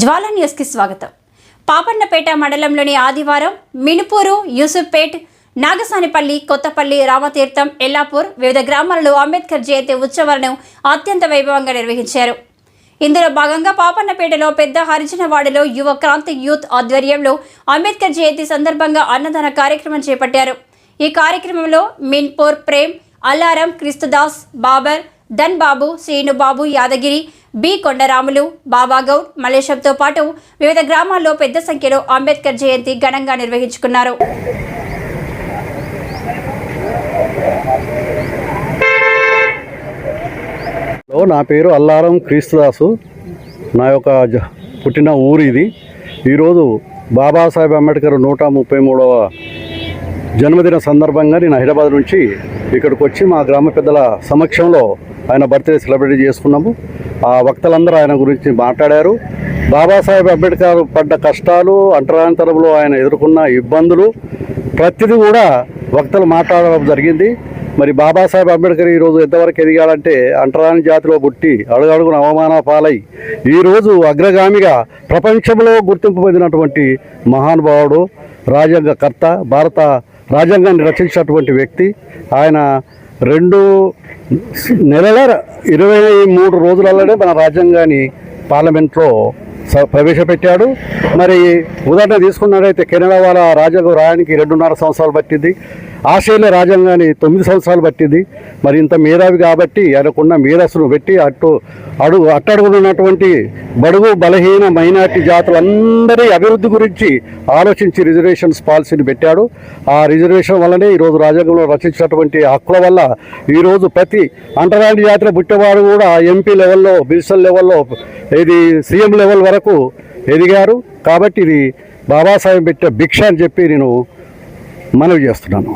జ్వాల న్యూస్కి స్వాగతం. పాపన్నపేట మండలంలోని ఆదివారం మినుపూరు యూసుఫ్పేట్ నాగసానిపల్లి కొత్తపల్లి రామతీర్థం ఎల్లాపూర్ వివిధ గ్రామాలలో అంబేద్కర్ జయంతి ఉత్సవాలను అత్యంత వైభవంగా నిర్వహించారు. ఇందులో భాగంగా పాపన్నపేటలో పెద్ద హరిజనవాడలో యువ క్రాంతి యూత్ ఆధ్వర్యంలో అంబేద్కర్ జయంతి సందర్భంగా అన్నదాన కార్యక్రమం చేపట్టారు. ఈ కార్యక్రమంలో మిన్పూర్ ప్రేమ్ అల్లారం క్రిస్తుదాస్ బాబర్ ధన్ బాబు శ్రీనుబాబు యాదగిరి బి. కొండరాములు బాబాగౌడ్ మలేషంతో పాటు వివిధ గ్రామాల్లో పెద్ద సంఖ్యలో అంబేద్కర్ జయంతి ఘనంగా నిర్వహించుకున్నారు. హలో నా పేరు అల్లారం క్రీస్తుదాసు. నా యొక్క జ- పుట్టిన ఊరు ఇది. ఈరోజు బాబాసాహెబ్ అంబేద్కర్ నూట ముప్పై మూడవ జన్మదిన సందర్భంగా నేను హైదరాబాద్ నుంచి ఇక్కడికి వచ్చి మా గ్రామ పెద్దల సమక్షంలో ఆయన బర్త్డే సెలబ్రేట్ చేసుకున్నాము. ఆ వక్తలందరూ ఆయన గురించి మాట్లాడారు. బాబాసాహెబ్ అంబేద్కర్ పడ్డ కష్టాలు అంటరాంతరంలో ఆయన ఎదుర్కొన్న ఇబ్బందులు ప్రతిదీ కూడా వక్తలు మాట్లాడడం జరిగింది. మరి బాబాసాహెబ్ అంబేద్కర్ ఈరోజు ఎంతవరకు ఎదిగాడంటే అంటరాని జాతిలో పుట్టి అడుగడుగున అవమాన పాలై ఈరోజు అగ్రగామిగా ప్రపంచంలో గుర్తింపు పొందినటువంటి మహానుభావుడు రాజ్యాంగకర్త భారత రాజ్యాంగాన్ని రచించినటువంటి వ్యక్తి. ఆయన రెండు నెలల ఇరవై మూడు రోజులలోనే మన రాజ్యాంగాన్ని పార్లమెంట్లో స- ప్రవేశపెట్టాడు. మరి ఉదాహరణ తీసుకున్నట్లయితే కెనడా వాళ్ళ రాజ్యాంగం రాయడానికి రెండున్నర సంవత్సరాలు పట్టింది. ఆస్ట్రేలియా రాజ్యాంగాన్ని తొమ్మిది సంవత్సరాలు పట్టింది. మరి ఇంత మేధావి కాబట్టి ఆయనకున్న మేధస్సును పెట్టి అటు అడుగు అట్టడుగునున్నటువంటి బడుగు బలహీన మైనార్టీ జాతులందరి అభివృద్ధి గురించి ఆలోచించి రిజర్వేషన్స్ పాలసీని పెట్టాడు. ఆ రిజర్వేషన్ వల్లనే ఈరోజు రాజ్యాంగంలో రచించినటువంటి హక్కుల వల్ల ఈరోజు ప్రతి అంటరాని జాతిలో పుట్టేవాడు కూడా ఎంపీ లెవెల్లో మినిస్టర్ లెవెల్లో ఇది సీఎం లెవెల్ వరకు ఎదిగారు. కాబట్టి ఇది బాబాసాహెబ్ పెట్టే భిక్ష అని చెప్పి నేను మనవి చేస్తున్నాను.